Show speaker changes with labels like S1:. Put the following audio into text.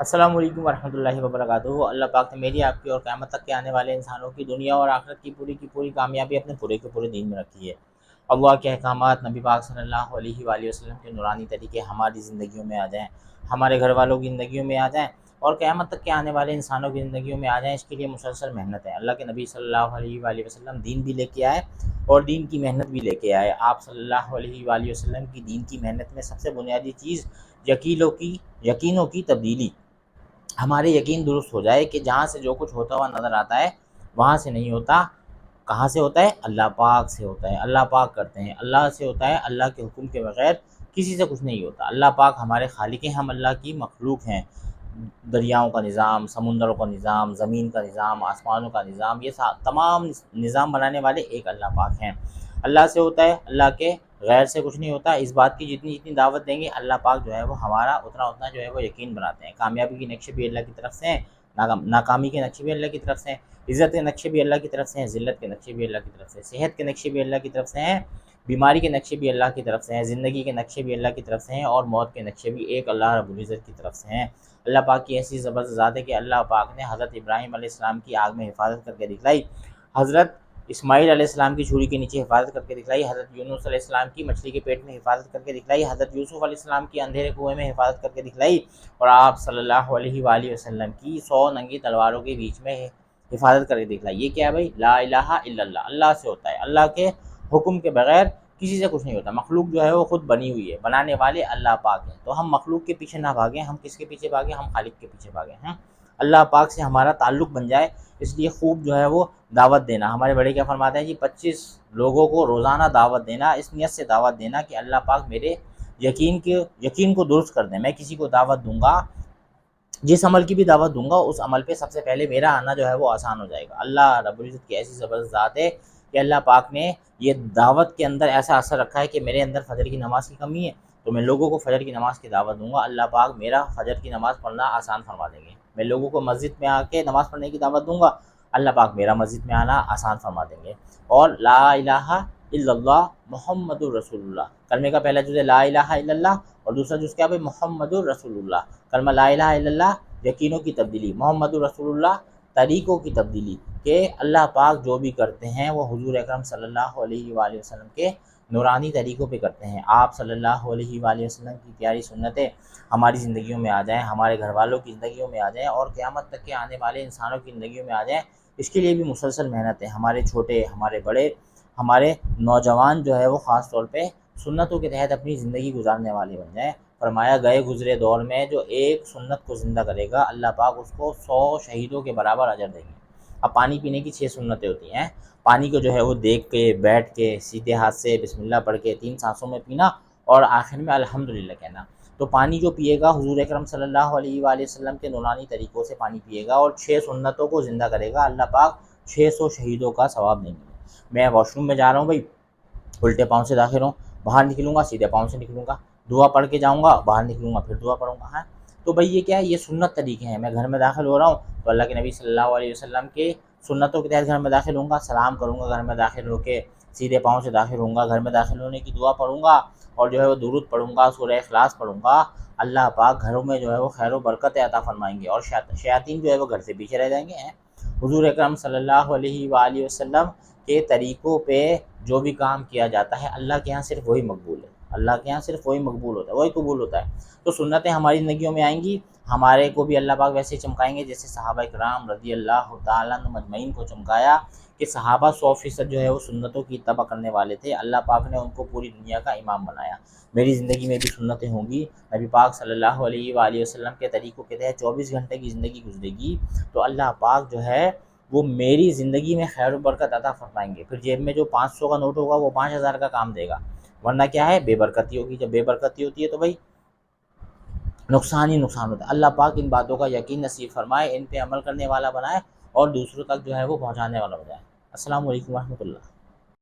S1: السلام علیکم ورحمۃ اللہ وبرکاتہ۔ اللہ پاک نے میری، آپ کی اور قیامت تک کے آنے والے انسانوں کی دنیا اور آخرت کی پوری کی پوری کامیابی اپنے پورے کے پورے دین میں رکھی ہے۔ اللہ کے احکامات نبی پاک صلی اللہ علیہ وآلہ وسلم کے نورانی طریقے ہماری زندگیوں میں آ جائیں، ہمارے گھر والوں کی زندگیوں میں آ جائیں اور قیامت تک کے آنے والے انسانوں کی زندگیوں میں آ جائیں، اس کے لیے مسلسل محنت ہے۔ اللہ کے نبی صلی اللہ علیہ وآلہ وسلم دین بھی لے کے آئے اور دین کی محنت بھی لے کے آئے۔ آپ صلی اللہ علیہ وآلہ وسلم کی دین کی محنت میں سب سے بنیادی چیز یقینوں کی یقینوں کی تبدیلی۔ ہمارے یقین درست ہو جائے کہ جہاں سے جو کچھ ہوتا ہوا نظر آتا ہے، وہاں سے نہیں ہوتا۔ کہاں سے ہوتا ہے؟ اللہ پاک سے ہوتا ہے۔ اللہ پاک کرتے ہیں۔ اللہ سے ہوتا ہے، اللہ کے حکم کے بغیر کسی سے کچھ نہیں ہوتا۔ اللہ پاک ہمارے خالق ہیں، ہم اللہ کی مخلوق ہیں۔ دریاؤں کا نظام، سمندروں کا نظام، زمین کا نظام، آسمانوں کا نظام، یہ تمام نظام بنانے والے ایک اللہ پاک ہیں۔ اللہ سے ہوتا ہے، اللہ کے غیر سے کچھ نہیں ہوتا۔ اس بات کی جتنی جتنی دعوت دیں گے، اللہ پاک جو ہے وہ ہمارا اتنا اتنا جو ہے وہ یقین بناتے ہیں۔ کامیابی کی نقشے بھی اللہ کی طرف سے ہیں ناکامی کے نقشے بھی اللہ کی طرف سے ہیں، عزت کے نقشے بھی اللہ کی طرف سے ہیں، ذلت کے نقشے بھی اللہ کی طرف سے صحت کے نقشے بھی اللہ کی طرف سے ہیں، بیماری کے نقشے بھی اللہ کی طرف سے ہیں، زندگی کے نقشے بھی اللہ کی طرف سے ہیں، اور موت کے نقشے بھی ایک اللہ رب العزت کی طرف سے ہیں۔ اللہ پاک کی ایسی زبردست ذات ہے کہ اللہ پاک نے حضرت ابراہیم علیہ السلام کی آگ میں حفاظت کر کے دکھلائی۔ حضرت اسماعیل علیہ السلام کی چھری کے نیچے حفاظت کر کے دکھلائی، حضرت یونس علیہ السلام کی مچھلی کے پیٹ میں حفاظت کر کے دکھلائی، حضرت یوسف علیہ السلام کی اندھیرے کنویں میں حفاظت کر کے دکھلائی اور آپ صلی اللہ علیہ وآلہ وسلم کی سو ننگی تلواروں کے بیچ میں حفاظت کر کے دکھلائی۔ یہ کیا ہے بھائی؟ لا الہ الا اللہ اللہ سے ہوتا ہے، اللہ کے حکم کے بغیر کسی سے کچھ نہیں ہوتا۔ مخلوق جو ہے وہ خود بنی ہوئی ہے، بنانے والے اللہ پاک ہیں۔ تو ہم مخلوق کے پیچھے نہ بھاگیں، ہم کس کے پیچھے بھاگیں؟ ہم خالق کے پیچھے بھاگیں۔ ہیں اللہ پاک سے ہمارا تعلق بن جائے، اس لیے خوب جو ہے وہ دعوت دینا۔ ہمارے بڑے کیا فرماتے ہیں جی پچیس لوگوں کو روزانہ دعوت دینا، اس نیت سے دعوت دینا کہ اللہ پاک میرے یقین کے، یقین کو درست کر دیں میں کسی کو دعوت دوں گا، جس عمل کی بھی دعوت دوں گا، اس عمل پہ سب سے پہلے میرا آنا جو ہے وہ آسان ہو جائے گا۔ اللہ رب العزت کی ایسی زبردست ذات ہے کہ اللہ پاک نے یہ دعوت کے اندر ایسا اثر رکھا ہے کہ میرے اندر فجر کی نماز کی کمی ہے، تو میں لوگوں کو فجر کی نماز کی دعوت دوں گا۔ اللہ پاک میرا فجر کی نماز پڑھنا آسان فرما دیں گے۔ میں لوگوں کو مسجد میں آ کے نماز پڑھنے کی دعوت دوں گا اللہ پاک میرا مسجد میں آنا آسان فرما دیں گے۔ اور لا الہ الا اللہ محمد الرسول اللہ۔ کلمے کا پہلا جز ہے لا الہ الا اللہ اور دوسرا جز کیا بھائی محمد الرسول اللہ۔ کلمہ لا الہ الا اللہ یقینوں کی تبدیلی، محمد الرسول اللہ طریقوں کی تبدیلی کہ اللہ پاک جو بھی کرتے ہیں وہ حضور اکرم صلی اللہ علیہ وآلہ وسلم کے نورانی طریقوں پہ کرتے ہیں۔ آپ صلی اللہ علیہ وآلہ وسلم کی پیاری سنتیں ہماری زندگیوں میں آ جائیں، ہمارے گھر والوں کی زندگیوں میں آ جائیں اور قیامت تک کے آنے والے انسانوں کی زندگیوں میں آ جائیں۔ اس کے لیے بھی مسلسل محنت ہے۔ ہمارے چھوٹے، ہمارے بڑے، ہمارے نوجوان جو ہے وہ خاص طور پہ سنتوں کے تحت اپنی زندگی گزارنے والے بن جائیں۔ فرمایا گئے گزرے دور میں جو ایک سنت کو زندہ کرے گا، اللہ پاک اس کو سو شہیدوں کے برابر اجر دیں گے۔ اب پانی پینے کی چھ سنتیں ہوتی ہیں۔ پانی کو جو ہے وہ دیکھ کے، بیٹھ کے، سیدھے ہاتھ سے بسم اللہ پڑھ کے تین سانسوں میں پینا اور آخر میں الحمد للہ کہنا۔ تو پانی جو پیے گا، حضور اکرم صلی اللہ علیہ وآلہ وسلم کے نورانی طریقوں سے پانی پیے گا اور چھ سنتوں کو زندہ کرے گا۔ اللہ پاک چھ سو شہیدوں کا ثواب دیں گے۔ میں واش روم میں جا رہا ہوں بھائی۔ الٹے پاؤں سے داخل ہوں۔ باہر نکلوں گا، سیدھے پاؤں سے نکلوں گا۔ دعا پڑھ کے جاؤں گا، باہر نکلوں گا، پھر دعا پڑھوں گا۔ ہاں۔ تو بھائی یہ کیا ہے؟ یہ سنت طریقے ہیں۔ میں گھر میں داخل ہو رہا ہوں تو اللہ کے نبی صلی اللہ علیہ وسلم کے سنتوں کے تحت گھر میں داخل ہوں گا، سلام کروں گا، گھر میں داخل ہو کے سیدھے پاؤں سے داخل ہوں گا، گھر میں داخل ہونے کی دعا پڑھوں گا اور جو ہے وہ درود پڑھوں گا، سورہ اخلاص پڑھوں گا۔ اللہ پاک گھروں میں جو ہے وہ خیر و برکت عطا فرمائیں گے اور شیاطین جو ہے وہ گھر سے پیچھے رہ جائیں گے حضور اکرم صلی اللہ علیہ وآلہ وسلم کے طریقوں پہ جو بھی کام کیا جاتا ہے، اللہ کے یہاں صرف وہی مقبول ہے۔ اللہ کے یہاں صرف وہی مقبول ہوتا ہے، وہی قبول ہوتا ہے۔ تو سنتیں ہماری زندگیوں میں آئیں گی، ہمارے کو بھی اللہ پاک ویسے چمکائیں گے، جیسے صحابہ کرام رضی اللہ تعالیٰ نے مجمعین کو چمکایا کہ صحابہ سو فیصد جو ہے وہ سنتوں کی اتباع کرنے والے تھے۔ اللہ پاک نے ان کو پوری دنیا کا امام بنایا۔ میری زندگی میں بھی سنتیں ہوں گی۔ نبی پاک صلی اللہ علیہ وآلہ وسلم کے طریقوں کے تحت چوبیس گھنٹے کی زندگی گزرے گی۔ تو اللہ پاک جو ہے وہ میری زندگی میں خیر و برکت عطا فرمائیں گے۔ پھر جیب میں جو پانچ سو کا نوٹ ہوگا وہ پانچ ہزار کا کام دے گا۔ ورنہ کیا ہے؟ بے برکتی ہوگی۔ جب بے برکتی ہوتی ہے تو بھائی نقصان ہی نقصان ہوتا ہے۔ اللہ پاک ان باتوں کا یقین نصیب فرمائے، ان پہ عمل کرنے والا بنائے اور دوسروں تک جو ہے وہ پہنچانے والا ہو جائے۔ السلام علیکم ورحمۃ اللہ۔